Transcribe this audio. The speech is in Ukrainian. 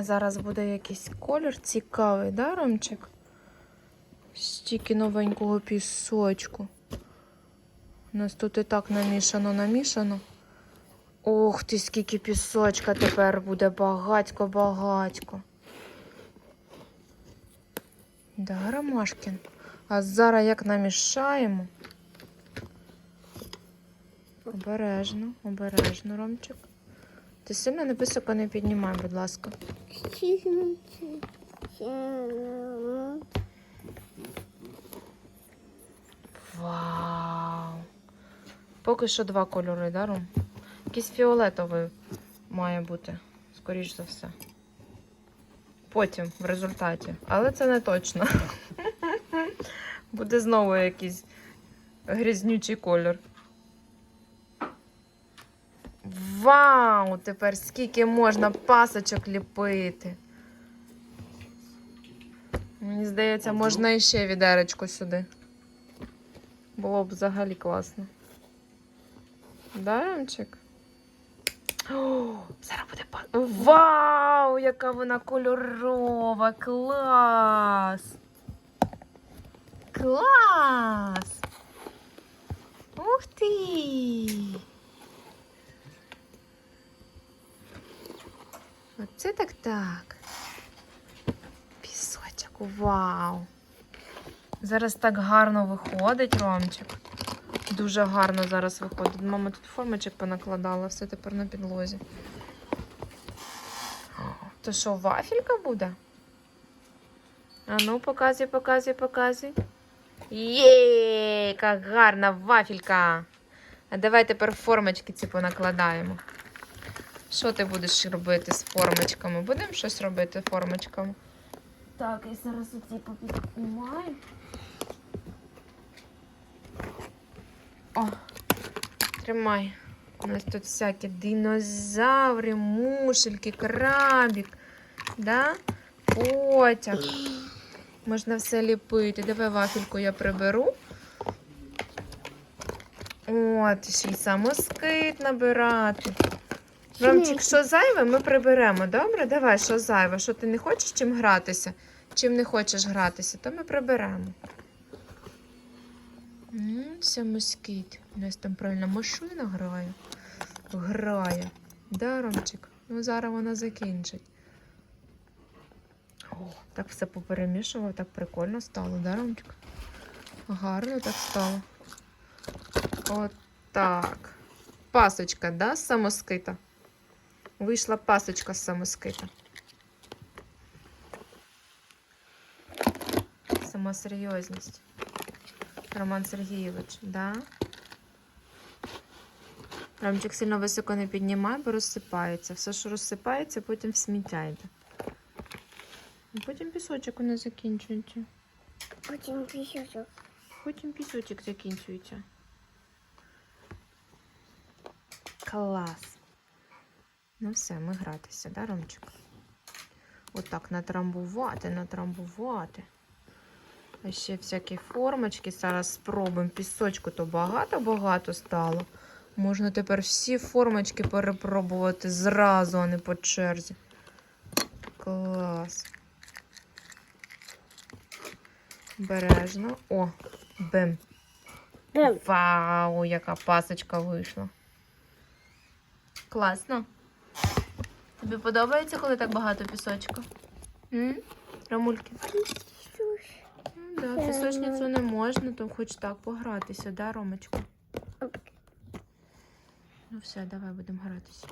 А, зараз буде якийсь колір цікавий, да, Ромчик? Стільки новенького пісочку. У нас тут і так намішано, намішано. Ох ти, скільки пісочка тепер буде багатько-багатько. Да, Ромашкін. А зараз як намішаємо. Обережно, обережно, Ромчик. Ти сильно невисоко не піднімай, будь ласка. Вау! Поки що два кольори, да, Ром? Якийсь фіолетовий має бути, скоріш за все. Потім, в результаті. Але це не точно. Буде знову якийсь грізнючий колір. Вау! Тепер скільки можна пасочок ліпити. Мені здається, можна іще відеречко сюди. Було б взагалі класно. Да, Ромчик? О, зараз буде па... Вау! Яка вона кольорова! Клас! Клас! Ух ти! Оце так так. Пісочок, вау! Зараз так гарно виходить, Ромчик. Дуже гарно зараз виходить. Мама тут формочок понакладала, все тепер на підлозі. То що, вафелька буде? А ну, показуй, показуй, показуй. Є, яка гарна вафелька. А давай тепер формочки ці понакладаємо. Що ти будеш робити з формочками? Будемо щось робити формочками? Так, і зараз оці попіднімаю. О, тримай. У нас тут всякі динозаври, мушельки, крабик. Да? Потяг. Можна все ліпити. Давай вафельку я приберу. От, ще й самоскит набирати. Ромчик, що зайве, ми приберемо, добре? Давай, що зайве? Що ти не хочеш чим гратися? Чим не хочеш гратися, то ми приберемо. М, Самоскит. У нас там правильно машина грає. Грає. Да, Ромчик? Ну, зараз вона закінчить. О, так все поперемішував, так прикольно стало, да, Ромчик? Гарно так стало. От так. Пасочка, да, самоскита? Вийшла пасочка з самоскита. Сама серйозність. Роман Сергійович, да? Ромчик сильно високо не піднімай, бо розсипається. Все, що розсипається, потім в сміття йде. Потім пісочок у нас закінчується. Потім пісочок. Потім пісочок закінчується. Клас. Ну все, ми гратися, да, Ромчик? Отак натрамбувати, натрамбувати. А ще всякі формочки. Зараз спробуємо. Пісочку то багато-багато стало. Можна тепер всі формочки перепробувати зразу, а не по черзі. Клас. Бережно. О, бим. Вау, яка пасочка вийшла. Класно. Тобі подобається, коли так багато пісочку? М? Рамульки? Ну, да, пісочницю не можна, то хоч так погратися, да, Ромочку? Ну все, давай будемо гратися.